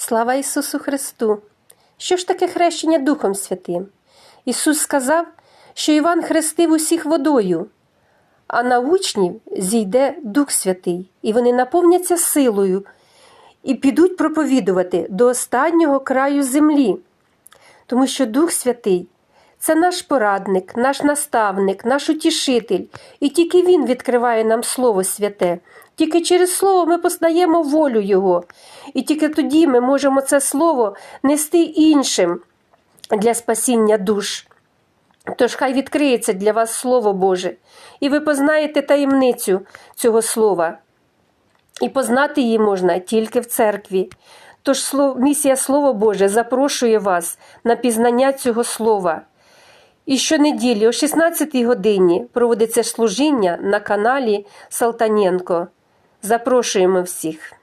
Слава Ісусу Христу! Що ж таке хрещення Духом Святим? Ісус сказав, що Іван хрестив усіх водою, а на учнів зійде Дух Святий, і вони наповняться силою і підуть проповідувати до останнього краю землі. Тому що Дух Святий це наш порадник, наш наставник, наш утішитель, і тільки Він відкриває нам Слово святе. Тільки через Слово ми познаємо волю Його, і тільки тоді ми можемо це Слово нести іншим для спасіння душ. Тож хай відкриється для вас Слово Боже, і ви познаєте таємницю цього слова. І познати її можна тільки в церкві. Тож місія Слово Боже запрошує вас на пізнання цього слова. І щонеділі о 16 годині проводиться служіння на каналі Салтаненко. Запрошуємо всіх.